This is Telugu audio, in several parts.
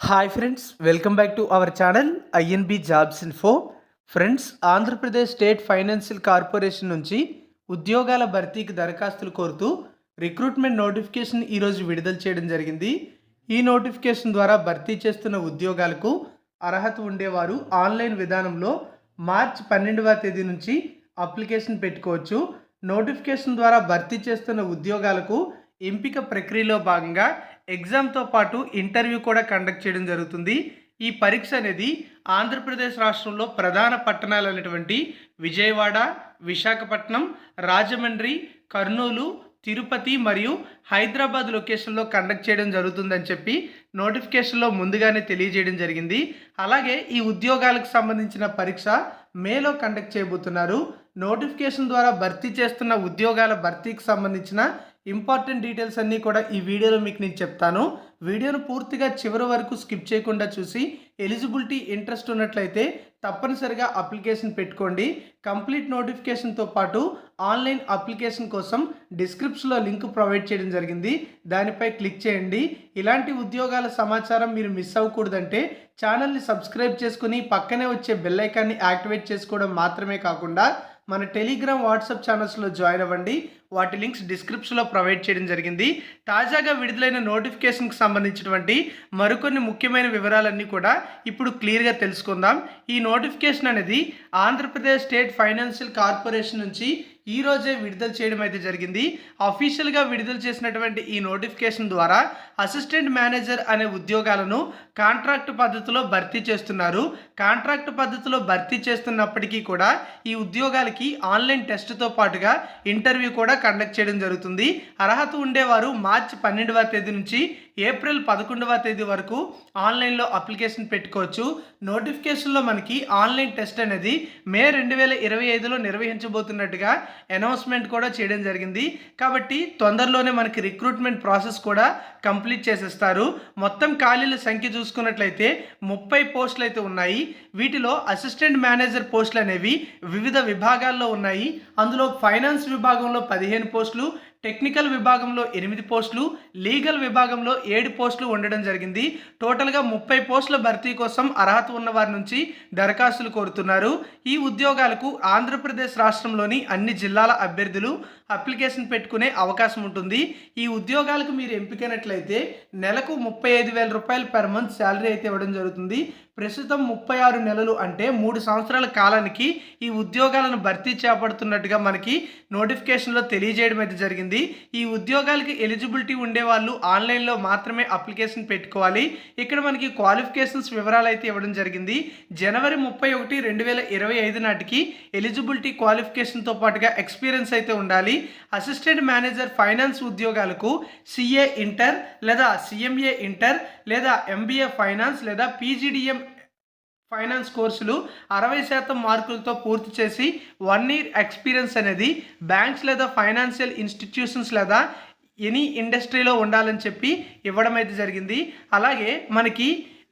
Hi friends welcome back to our channel INB jobs info friends Andhra Pradesh state financial corporation నుంచి ఉద్యోగాల భర్తీకి దరఖాస్తులు కోరుతూ రిక్రూట్మెంట్ నోటిఫికేషన్ ఈరోజు విడుదల చేయడం జరిగింది. ఈ నోటిఫికేషన్ ద్వారా భర్తీ చేస్తున్న ఉద్యోగాలకు అర్హత ఉండేవారు ఆన్లైన్ విధానంలో మార్చ్ పన్నెండవ తేదీ నుంచి అప్లికేషన్ పెట్టుకోవచ్చు. నోటిఫికేషన్ ద్వారా భర్తీ చేస్తున్న ఉద్యోగాలకు ఎంపిక ప్రక్రియలో భాగంగా ఎగ్జామ్తో పాటు ఇంటర్వ్యూ కూడా కండక్ట్ చేయడం జరుగుతుంది. ఈ పరీక్ష అనేది ఆంధ్రప్రదేశ్ రాష్ట్రంలో ప్రధాన పట్టణాలు అనేటువంటి విజయవాడ విశాఖపట్నం రాజమండ్రి కర్నూలు తిరుపతి మరియు హైదరాబాద్ లొకేషన్లో కండక్ట్ చేయడం జరుగుతుందని చెప్పి నోటిఫికేషన్లో ముందుగానే తెలియజేయడం జరిగింది. అలాగే ఈ ఉద్యోగాలకు సంబంధించిన పరీక్ష మేలో కండక్ట్ చేయబోతున్నారు. నోటిఫికేషన్ ద్వారా భర్తీ చేస్తున్న ఉద్యోగాల భర్తీకి సంబంధించిన ఇంపార్టెంట్ డీటెయిల్స్ అన్నీ కూడా ఈ వీడియోలో మీకు నేను చెప్తాను. వీడియోను పూర్తిగా చివరి వరకు స్కిప్ చేయకుండా చూసి ఎలిజిబిలిటీ ఇంట్రెస్ట్ ఉన్నట్లయితే తప్పనిసరిగా అప్లికేషన్ పెట్టుకోండి. కంప్లీట్ నోటిఫికేషన్తో పాటు ఆన్లైన్ అప్లికేషన్ కోసం డిస్క్రిప్షన్లో లింక్ ప్రొవైడ్ చేయడం జరిగింది. దానిపై క్లిక్ చేయండి. ఇలాంటి ఉద్యోగాల సమాచారం మీరు మిస్ అవ్వకూడదంటే ఛానల్ని సబ్స్క్రైబ్ చేసుకుని పక్కనే వచ్చే బెల్ ఐకాన్ని యాక్టివేట్ చేసుకోవడం మాత్రమే కాకుండా మన టెలిగ్రామ్ వాట్సాప్ ఛానల్స్లో జాయిన్ అవ్వండి. వాటి లింక్స్ డిస్క్రిప్షన్లో ప్రొవైడ్ చేయడం జరిగింది. తాజాగా విడుదలైన నోటిఫికేషన్కి సంబంధించినటువంటి మరికొన్ని ముఖ్యమైన వివరాలన్నీ కూడా ఇప్పుడు క్లియర్గా తెలుసుకుందాం. ఈ నోటిఫికేషన్ అనేది ఆంధ్రప్రదేశ్ స్టేట్ ఫైనాన్షియల్ కార్పొరేషన్ నుంచి ఈ రోజే విడుదల చేయడం అయితే జరిగింది. అఫీషియల్గా విడుదల చేసినటువంటి ఈ నోటిఫికేషన్ ద్వారా అసిస్టెంట్ మేనేజర్ అనే ఉద్యోగాలను కాంట్రాక్ట్ పద్ధతిలో భర్తీ చేస్తున్నారు. కాంట్రాక్ట్ పద్ధతిలో భర్తీ చేస్తున్నప్పటికీ కూడా ఈ ఉద్యోగాలకి ఆన్లైన్ టెస్ట్తో పాటుగా ఇంటర్వ్యూ కూడా కండక్ట్ చేయడం జరుగుతుంది. అర్హత ఉండేవారు మార్చి పన్నెండవ తేదీ నుంచి ఏప్రిల్ పదకొండవ తేదీ వరకు ఆన్లైన్లో అప్లికేషన్ పెట్టుకోవచ్చు. నోటిఫికేషన్లో మనకి ఆన్లైన్ టెస్ట్ అనేది మే రెండు వేల ఇరవై ఐదులో నిర్వహించబోతున్నట్టుగా అనౌన్స్మెంట్ కూడా చేయడం జరిగింది. కాబట్టి తొందరలోనే మనకి రిక్రూట్మెంట్ ప్రాసెస్ కూడా కంప్లీట్ చేసేస్తారు. మొత్తం ఖాళీల సంఖ్య చూసుకున్నట్లయితే ముప్పై పోస్టులు అయితే ఉన్నాయి. వీటిలో అసిస్టెంట్ మేనేజర్ పోస్టులు అనేవి వివిధ విభాగాల్లో ఉన్నాయి. అందులో ఫైనాన్స్ విభాగంలో పదిహేను పోస్టులు టెక్నికల్ విభాగంలో ఎనిమిది పోస్టులు లీగల్ విభాగంలో ఏడు పోస్టులు ఉండడం జరిగింది. టోటల్గా ముప్పై పోస్టుల భర్తీ కోసం అర్హత ఉన్న వారి నుంచి దరఖాస్తులు కోరుతున్నారు. ఈ ఉద్యోగాలకు ఆంధ్రప్రదేశ్ రాష్ట్రంలోని అన్ని జిల్లాల అభ్యర్థులు అప్లికేషన్ పెట్టుకునే అవకాశం ఉంటుంది. ఈ ఉద్యోగాలకు మీరు ఎంపికైనట్లయితే నెలకు ముప్పై ఐదు వేల రూపాయలు పర్ మంత్ శాలరీ అయితే ఇవ్వడం జరుగుతుంది. ప్రస్తుతం ముప్పై ఆరు నెలలు అంటే మూడు సంవత్సరాల కాలానికి ఈ ఉద్యోగాలను భర్తీ చేపడుతున్నట్టుగా మనకి నోటిఫికేషన్లో తెలియజేయడం అయితే జరిగింది. ఈ ఉద్యోగాలకి ఎలిజిబిలిటీ ఉండే వాళ్ళు ఆన్లైన్లో మాత్రమే అప్లికేషన్ పెట్టుకోవాలి. ఇక్కడ మనకి క్వాలిఫికేషన్స్ వివరాలు అయితే ఇవ్వడం జరిగింది. జనవరి ముప్పై ఒకటి రెండు వేల ఇరవై ఐదు నాటికి ఎలిజిబిలిటీ క్వాలిఫికేషన్తో పాటుగా ఎక్స్పీరియన్స్ అయితే ఉండాలి. అసిస్టెంట్ మేనేజర్ ఫైనాన్స్ ఉద్యోగాలకు సిఏ ఇంటర్ లేదా సిఎంఏ ఇంటర్ లేదా ఎంబీఏ ఫైనాన్స్ లేదా పీజీడిఎం ఫైనాన్స్ కోర్సులు అరవై శాతం మార్కులతో పూర్తి చేసి వన్ ఇయర్ ఎక్స్పీరియన్స్ అనేది బ్యాంక్స్ లేదా ఫైనాన్షియల్ ఇన్స్టిట్యూషన్స్ లేదా ఎనీ ఇండస్ట్రీలో ఉండాలని చెప్పి ఇవ్వడం అయితే జరిగింది. అలాగే మనకి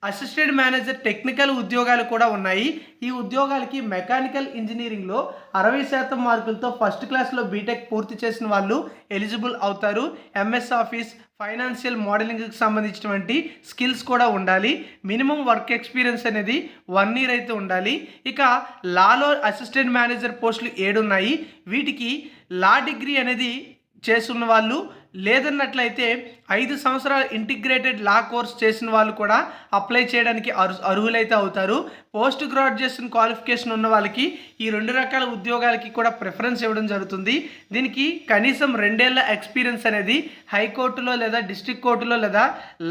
అసిస్టెంట్ మేనేజర్ టెక్నికల్ ఉద్యోగాలు కూడా ఉన్నాయి. ఈ ఉద్యోగాలకి మెకానికల్ ఇంజనీరింగ్లో అరవై శాతం మార్కులతో ఫస్ట్ క్లాస్లో బీటెక్ పూర్తి చేసిన వాళ్ళు ఎలిజిబుల్ అవుతారు. ఎంఎస్ ఆఫీస్ ఫైనాన్షియల్ మోడలింగ్కి సంబంధించినటువంటి స్కిల్స్ కూడా ఉండాలి. మినిమం వర్క్ ఎక్స్పీరియన్స్ అనేది వన్ ఇయర్ అయితే ఉండాలి. ఇక లాలో అసిస్టెంట్ మేనేజర్ పోస్టులు ఏడు ఉన్నాయి వీటికి లా డిగ్రీ అనేది చేస్తున్న వాళ్ళు లేదన్నట్లయితే ఐదు సంవత్సరాల ఇంటిగ్రేటెడ్ లా కోర్స్ చేసిన వాళ్ళు కూడా అప్లై చేయడానికి అరు అర్హులైతే అవుతారు. పోస్ట్ గ్రాడ్యుయేషన్ క్వాలిఫికేషన్ ఉన్న వాళ్ళకి ఈ రెండు రకాల ఉద్యోగాలకి కూడా ప్రిఫరెన్స్ ఇవ్వడం జరుగుతుంది. దీనికి కనీసం రెండేళ్ళ ఎక్స్పీరియన్స్ అనేది హైకోర్టులో లేదా డిస్ట్రిక్ట్ కోర్టులో లేదా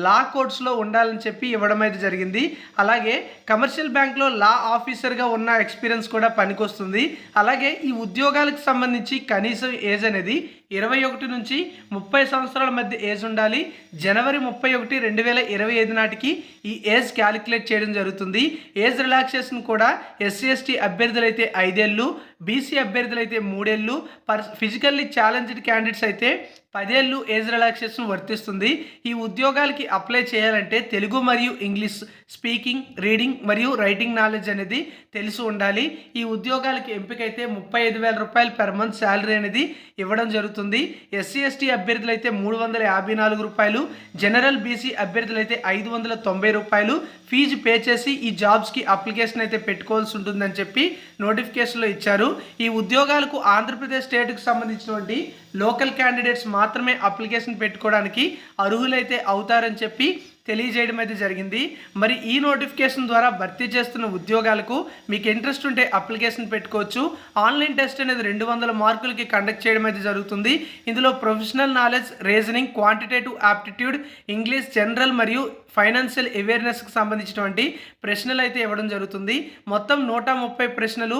లా కోర్ట్స్లో ఉండాలని చెప్పి ఇవ్వడం అయితే జరిగింది. అలాగే కమర్షియల్ బ్యాంక్లో లా ఆఫీసర్గా ఉన్న ఎక్స్పీరియన్స్ కూడా పనికొస్తుంది. అలాగే ఈ ఉద్యోగాలకు సంబంధించి కనీసం ఏజ్ అనేది ఇరవై ఒకటి నుంచి ముప్పై ముప్పై సంవత్సరాల మధ్య ఏజ్ ఉండాలి. జనవరి ముప్పై ఒకటి రెండు వేల ఇరవై ఐదు నాటికి ఈ ఏజ్ క్యాలిక్యులేట్ చేయడం జరుగుతుంది. ఏజ్ రిలాక్సేషన్ కూడా ఎస్సీ ఎస్టీ అభ్యర్థులైతే ఐదేళ్ళు బీసీ అభ్యర్థులు అయితే మూడేళ్ళు పర్ ఫిజికల్లీ ఛాలెంజ్డ్ క్యాండిడేట్స్ అయితే పదేళ్ళు ఏజ్ రిలాక్సేషన్ వర్తిస్తుంది. ఈ ఉద్యోగాలకి అప్లై చేయాలంటే తెలుగు మరియు ఇంగ్లీష్ స్పీకింగ్ రీడింగ్ మరియు రైటింగ్ నాలెడ్జ్ అనేది తెలిసి ఉండాలి. ఈ ఉద్యోగాలకి ఎంపికైతే ముప్పై ఐదు వేల రూపాయలు పెర్ మంత్ శాలరీ అనేది ఇవ్వడం జరుగుతుంది. ఎస్సీ ఎస్టీ అభ్యర్థులు అయితే మూడు వందల యాభై నాలుగు రూపాయలు జనరల్ బీసీ అభ్యర్థులు అయితే ఐదు వందల తొంభై రూపాయలు. ఫీజు పే చేసి ఈ జాబ్స్కి అప్లికేషన్ అయితే పెట్టుకోవాల్సి ఉంటుందని చెప్పి నోటిఫికేషన్లో ఇచ్చారు. ఈ ఉద్యోగాలకు ఆంధ్రప్రదేశ్ స్టేట్కు సంబంధించినటువంటి లోకల్ క్యాండిడేట్స్ మాత్రమే అప్లికేషన్ పెట్టుకోవడానికి అర్హులైతే అవుతారని చెప్పి తెలియజేయడం అయితే జరిగింది. మరి ఈ నోటిఫికేషన్ ద్వారా భర్తీ చేస్తున్న ఉద్యోగాలకు మీకు ఇంట్రెస్ట్ ఉంటే అప్లికేషన్ పెట్టుకోవచ్చు. ఆన్లైన్ టెస్ట్ అనేది రెండు వందల మార్కులకి కండక్ట్ చేయడం అయితే జరుగుతుంది. ఇందులో professional knowledge reasoning quantitative aptitude English general మరియు ఫైనాన్షియల్ అవేర్నెస్కి సంబంధించినటువంటి ప్రశ్నలు అయితే ఇవ్వడం జరుగుతుంది. మొత్తం నూట ముప్పై ప్రశ్నలు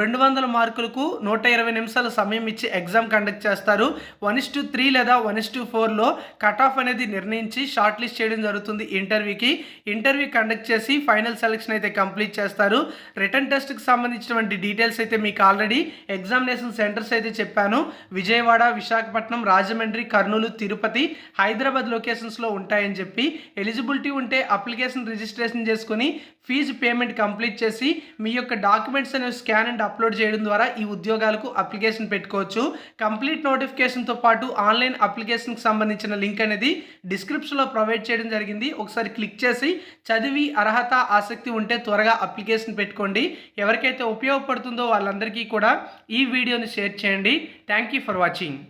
రెండు వందల మార్కులకు నూట ఇరవై నిమిషాల సమయం ఇచ్చి ఎగ్జామ్ కండక్ట్ చేస్తారు. వన్ ఇస్ టు త్రీ లేదా వన్ ఇస్ టు ఫోర్లో కట్ ఆఫ్ అనేది నిర్ణయించి షార్ట్ లిస్ట్ చేయడం జరుగుతుంది. ఇంటర్వ్యూకి. ఇంటర్వ్యూ కండక్ట్ చేసి ఫైనల్ సెలెక్షన్ అయితే కంప్లీట్ చేస్తారు. రిటర్న్ టెస్ట్కి సంబంధించినటువంటి డీటెయిల్స్ అయితే మీకు ఆల్రెడీ ఎగ్జామినేషన్ సెంటర్స్ అయితే చెప్పాను. విజయవాడ విశాఖపట్నం రాజమండ్రి కర్నూలు తిరుపతి హైదరాబాద్ లొకేషన్స్లో ఉంటాయని చెప్పి. ఎలిజిబిలిటీ ఉంటే అప్లికేషన్ రిజిస్ట్రేషన్ చేసుకుని ఫీజు పేమెంట్ కంప్లీట్ చేసి మీ యొక్క డాక్యుమెంట్స్ అనేవి స్కాన్ అండ్ అప్లోడ్ చేయడం ద్వారా ఈ ఉద్యోగాలకు అప్లికేషన్ పెట్టుకోవచ్చు. కంప్లీట్ నోటిఫికేషన్తో పాటు ఆన్లైన్ అప్లికేషన్కి సంబంధించిన లింక్ అనేది డిస్క్రిప్షన్లో ప్రొవైడ్ చేయడం జరిగింది. జరిగింది. ఒకసారి క్లిక్ చేసి చదివి అర్హత ఆసక్తి ఉంటే త్వరగా అప్లికేషన్ పెట్టుకోండి. ఎవరికైతే ఉపయోగపడుతుందో వాళ్ళందరికీ కూడా ఈ వీడియోని షేర్ చేయండి. Thank you for watching.